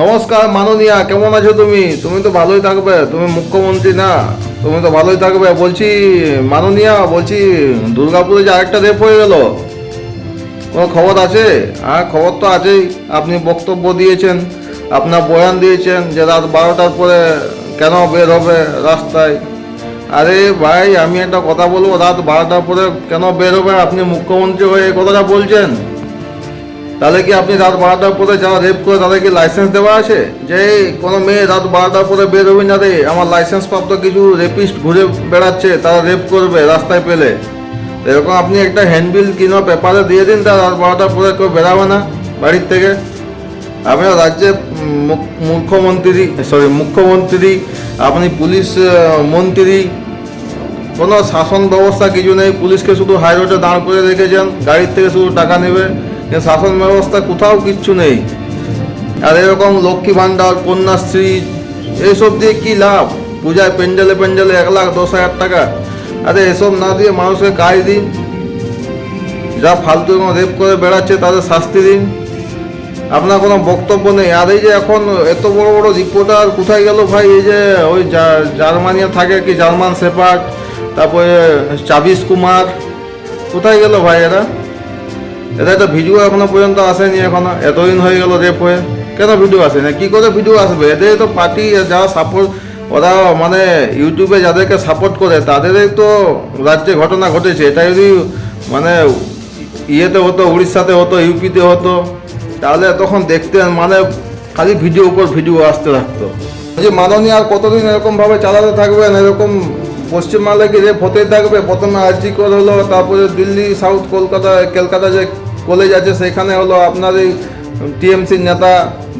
নমস্কার, মাননীয়া, কেমন আছো তুমি? তুমি তো ভালোই থাকবে, তুমি মুখ্যমন্ত্রী না? তুমি তো ভালোই থাকবে, বলছি মাননীয়া, বলছি দুর্গাপুরে যে আরেকটা রেপ হয়ে গেল, কোনো খবর আছে? হ্যাঁ খবর তো আছেই, আপনি বক্তব্য দিয়েছেন, আপনার বয়ান দিয়েছেন যে রাত বারোটার পরে কেন বের হবে রাস্তায়? আরে ভাই, আমি একটা কথা বলব, রাত বারোটার পরে কেন বের হবে? আপনি মুখ্যমন্ত্রী হয়ে কথাটা বলছেন? তাহলে কি আপনি রাত বারোটার পরে যারা রেপ করে তাদের কি লাইসেন্স দেওয়া আছে? যে কোনো মেয়ে রাত বারোটার পরে বের হবে না রে আমার লাইসেন্স প্রাপ্ত কিছু রেপিস্ট ঘুরে বেড়াচ্ছে তারা রেপ করবে রাস্তায় পেলে। এরকম আপনি একটা হ্যান্ডবিল কিনো পেপারে দিয়ে দিন তার রাত বারোটার পরে কেউ বেরাবে না বাড়ির থেকে। আপনার রাজ্যে উম, মুখ- মুখ্যমন্ত্রী সরি মুখ্যমন্ত্রী আপনি পুলিশ মন্ত্রী কোনো শাসন ব্যবস্থা কিছু নেই পুলিশকে শুধু হাই রোডে দাঁড় করে রেখেছেন গাড়ির থেকে শুধু টাকা নেবে। শাসন ব্যবস্থা কোথাও কিচ্ছু নেই। আর এরকম লক্ষ্মী ভাণ্ডার, কন্যাশ্রী এইসব দিয়ে কি লাভ? পূজায় প্যান্ডেলে প্যান্ডেলে এক লাখ, দশ হাজার টাকা। আরে এসব না দিয়ে মানুষকে কাজ দিন। যা ফালতু এবং রেপ করে বেড়াচ্ছে তাদের শাস্তি দিন। আপনার কোনো বক্তব্য নেই। আর এই যে এখন এত বড় বড় রিপোর্টার কোথায় গেল ভাই? এই যে ওই জার্মানিয়া থাকে কি, জার্মান সেপার্ট তারপরে চাবিস কুমার। কোথায় গেল ভাই এরা? এরা তো ভিডিও এখনও পর্যন্ত আসেনি এখনও। এতদিন হয়ে গেল রেপ হয়ে। কেন ভিডিও আসে না? কী করে ভিডিও আসবে? এদের তো পার্টি যারা সাপোর্ট ওরা মানে ইউটিউবে যাদেরকে সাপোর্ট করে, তাদেরই তো রাজ্যে ঘটনা ঘটেছে। এটা যদি মানে ইয়েতে হতো, উড়িষ্যাতে হতো ইউপিতে হতো, তাহলে তখন দেখতেন মানে খালি ভিডিও উপর ভিডিও আসতে থাকতো। যে মাননীয় আর কতদিন এরকমভাবে চালাতে থাকবেন এরকম পশ্চিমবাংলায় কি রেপ হতেই থাকবে? প্রথমে আরজি কর হলো, তারপরে দিল্লি সাউথ কলকাতা কলকাতা যে কলেজ আছে, সেখানে হলো আপনার এই টিএমসির নেতা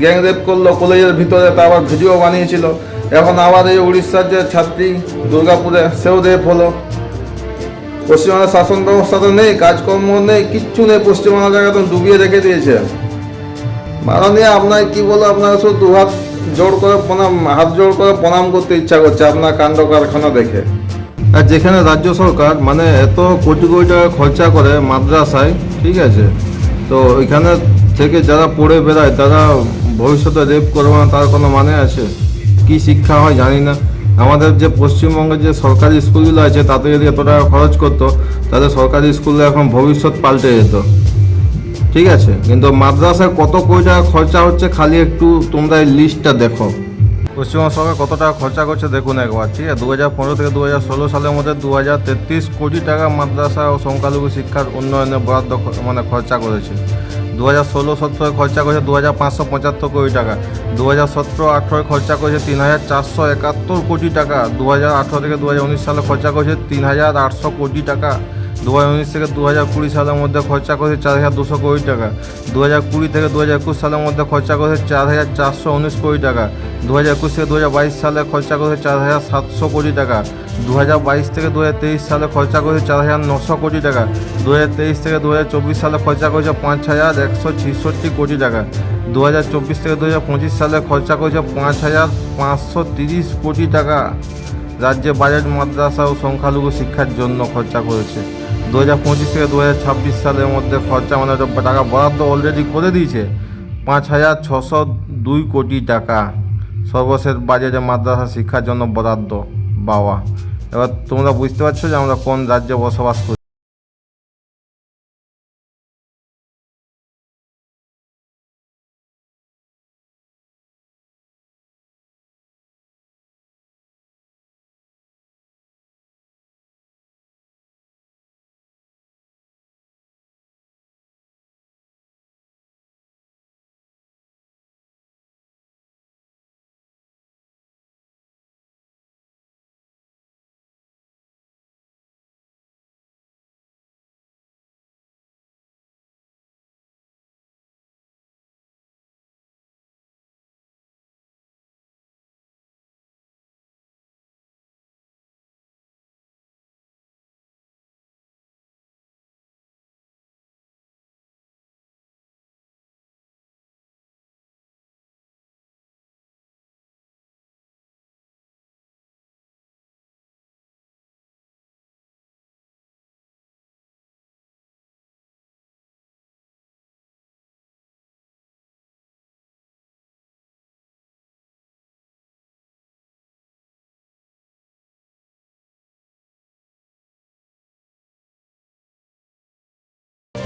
গ্যাংরেপ করল, কলেজের ভিতরে তা আবার ভিডিও বানিয়েছিল। এখন আবার এই উড়িষ্যার যে ছাত্রী দুর্গাপুরে, সেও রেপ হলো। পশ্চিমবঙ্গের শাসন ব্যবস্থা তো নেই, কাজকর্ম নেই, কিচ্ছু নেই পশ্চিমবাংলাকে একদম ডুবিয়ে রেখে দিয়েছে। মাননীয় আপনার কি বলো, আপনার শুধু দুহাত জোর করে প্রণাম, হাত জোর করে প্রণাম করতে ইচ্ছা করছে আপনার কাণ্ড কারখানা দেখে। আর যেখানে রাজ্য সরকার মানে এত কোটি কোটি টাকা খরচা করে মাদ্রাসায়, ঠিক আছে? তো ওইখানে থেকে যারা পড়ে বেড়ায়, তারা ভবিষ্যতে রেপ করবে না, তার কোনো মানে আছে? কি শিক্ষা হয় জানি না। আমাদের যে পশ্চিমবঙ্গের যে সরকারি স্কুলগুলো আছে, তাতে যদি এত টাকা খরচ করতো, তাহলে সরকারি স্কুলে এখন ভবিষ্যৎ পাল্টে যেত। ঠিক আছে? কিন্তু মাদ্রাসায় কত কোটি টাকা খরচা হচ্ছে, খালি একটু তোমরা এই লিস্টটা দেখো। পশ্চিমবঙ্গ সরকার কত টাকা খরচা করছে দেখুন একবার, ঠিক আছে? দু হাজার পনেরো থেকে দু হাজার ষোলো সালের মধ্যে দু হাজার তেত্রিশ কোটি টাকা মাদ্রাসা ও সংখ্যালঘু শিক্ষার উন্নয়নে বরাদ্দ মানে খরচা করেছে। দু হাজার ষোলো সতেরোয় খরচা করেছে দু হাজার পাঁচশো পঁচাত্তর কোটি টাকা। দু হাজার সতেরো আঠেরোয় খরচা করেছে তিন হাজার চারশো একাত্তর কোটি টাকা। দু হাজার আঠেরো থেকে দু হাজার উনিশ সালে খরচা করেছে তিন হাজার আটশো কোটি টাকা। দু হাজার উনিশ থেকে দু হাজার কুড়ি সালের মধ্যে খরচা করেছে চার হাজার দুশো কোটি টাকা। দু হাজার কুড়ি থেকে দু হাজার একুশ সালের মধ্যে খরচা করেছে চার হাজার চারশো উনিশ কোটি টাকা। দু হাজার একুশ থেকে দু হাজার বাইশ সালে খরচা করেছে চার হাজার সাতশো কোটি টাকা। দু হাজার বাইশ থেকে দু হাজার তেইশ সালে খরচা করেছে চার হাজার নশো কোটি টাকা। দু হাজার তেইশ থেকে দু হাজার চব্বিশ সালে খরচা করেছে পাঁচ হাজার একশো ছেষট্টি কোটি টাকা। দু হাজার চব্বিশ থেকে দু হাজার পঁচিশ সালে খরচা করেছে পাঁচ হাজার পাঁচশো তিরিশ কোটি টাকা। রাজ্যে বাজেট মাদ্রাসা ও সংখ্যালঘু শিক্ষার জন্য খরচা করেছে। দু হাজার পঁচিশ থেকে দু হাজার ছাব্বিশ সালের মধ্যে খরচা মানে টাকা বরাদ্দ অলরেডি করে দিয়েছে। পাঁচ হাজার ছশো দুই কোটি টাকা। সর্বশেষ বাজে যে মাদ্রাসা শিক্ষার জন্য বরাদ্দ, বাওয়া। এবার তোমরা বুঝতে পারছ যে আমরা কোন রাজ্যে বসবাস করি।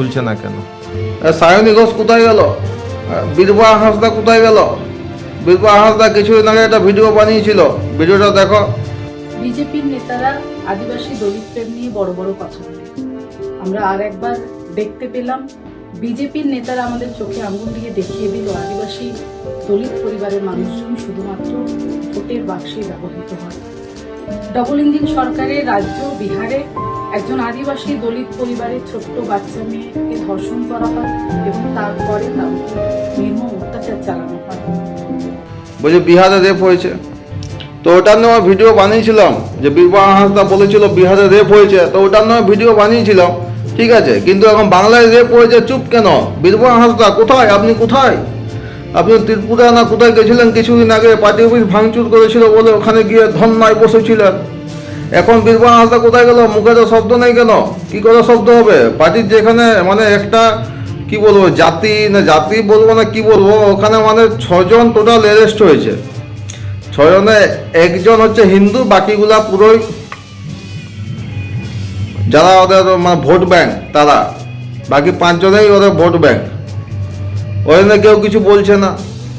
খুলছে না কেন? সায়নী ঘোষ কোথায় গেল? বীরবা হাঁসদা কোথায় গেল? বীরবা হাঁসদা কিছুদিন আগে একটা ভিডিও বানিয়েছিল। ভিডিওটা দেখো। বিজেপির নেতারা আদিবাসী দলিত প্রেম নিয়ে বড় বড় কথা বলে। আমরা আর একবার দেখতে পেলাম বিজেপির নেতারা আমাদের চোখে আঙুল দিয়ে দেখিয়ে দিল আদিবাসী দলিত পরিবারের মানুষজন শুধুমাত্র ভোটের বাক্সে ব্যবহৃত হয়। ডবল ইঞ্জিন সরকারের রাজ্য বিহারে একজন আদিবাসী দলিত পরিবারের ছোট্ট বাচ্চা মেয়েকে ধর্ষণ করা হয় এবং তারপরে তার নির্মম অত্যাচার চালানো হয়। বলছে, বিহারে রেপ হয়েছে। তো ওটার নিয়ে ভিডিও বানিয়েছিলাম, যে বীরবা হাঁসদা বলেছিল বিহারে রেপ হয়েছে, তো ওটার নিয়ে ভিডিও বানিয়েছিলাম, ঠিক আছে? কিন্তু এখন বাংলায় রেপ হয়েছে, চুপ কেন? বীরবা হাঁসদা কোথায়? আপনি কোথায়? আপনি ত্রিপুরা না কোথায় গেছিলেন? কিছুদিন আগে পার্টি অফিস ভাঙচুর করেছিল বলে ওখানে গিয়ে ধন্যায় বসেছিলেন। এখন বীরবা হাঁসদা কোথায় গেল? মুখে তো শব্দ নেই কেন? কি করে শব্দ হবে? পার্টির যেখানে মানে একটা, কি বলব, জাতি না জাতি বলব না কি বলব, ওখানে মানে ছজন টোটাল অ্যারেস্ট হয়েছে। ছজনে একজন হচ্ছে হিন্দু, বাকিগুলা পুরোই যারা ওদের মানে ভোট ব্যাংক, তারা। বাকি পাঁচজনেই ওদের ভোট ব্যাংক। ওই কেউ কিছু বলছে না।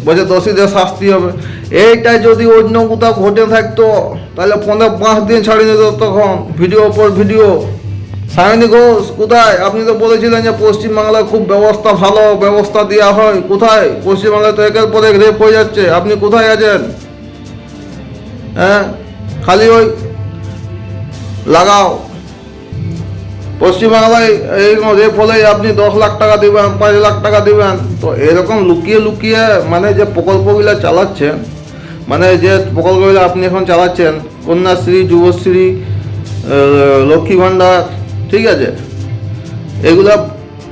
বলছে দোষীদের শাস্তি হবে। এইটা যদি অন্য কোথাও ঘটে থাকতো, তাহলে পনেরো, পাঁচ দিন ছাড়িয়ে নিত তখন, ভিডিও পর ভিডিও। সায়নী ঘোষ, কোথায়? আপনি তো বলেছিলেন যে পশ্চিমবাংলায় খুব ব্যবস্থা ভালো, ব্যবস্থা দেওয়া হয়। কোথায়? পশ্চিমবাংলায় তো একের পর এক রেপ হয়ে যাচ্ছে। আপনি কোথায় আছেন? হ্যাঁ? খালি ওই লাগাও। পশ্চিমবাংলায় এই রেপ হলে আপনি দশ লাখ টাকা দিবেন, পাঁচ লাখ টাকা দিবেন। তো এরকম লুকিয়ে লুকিয়ে মানে যে প্রকল্পগুলো চালাচ্ছেন মানে যে প্রকল্পগুলো আপনি এখন চালাচ্ছেন, কন্যাশ্রী, যুবশ্রী লক্ষ্মী ভাণ্ডার, ঠিক আছে? এগুলা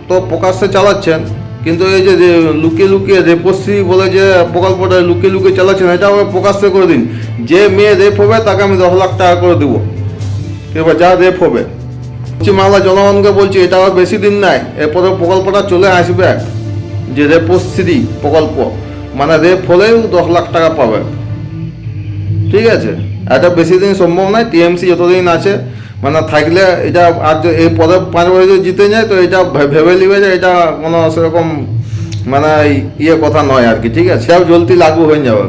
তো প্রকাশ্যে চালাচ্ছেন, কিন্তু এই যে যে লুকিয়ে রেপশ্রী বলে যে প্রকল্পটা লুকিয়ে লুকিয়ে চালাচ্ছেন, এটা আমি প্রকাশ্যে করে দিন। যে মেয়ে রেপ হবে, তাকে আমি দশ লাখ টাকা করে দেবো। এবার যা রেপ হবে। পশ্চিমবাংলা জনগণকে বলছি, এটা আর বেশি দিন নাই এরপরে প্রকল্পটা চলে আসবে। যে রেপশ্রী প্রকল্প মানে রেপ হলেও দশ লাখ টাকা পাবে। ঠিক আছে? এটা বেশি দিন সম্ভব নয়, টিএমসি যতদিন আছে মানে থাকলে এটা আর এই পদে পাঁচ বছর জিতে যায়, তো এটা ভেবে নিবে যে এটা কোনো সেরকম মানে ইয়ে কথা নয় আর কি, ঠিক আছে? সব জলদি লাগু হয়ে যাবে।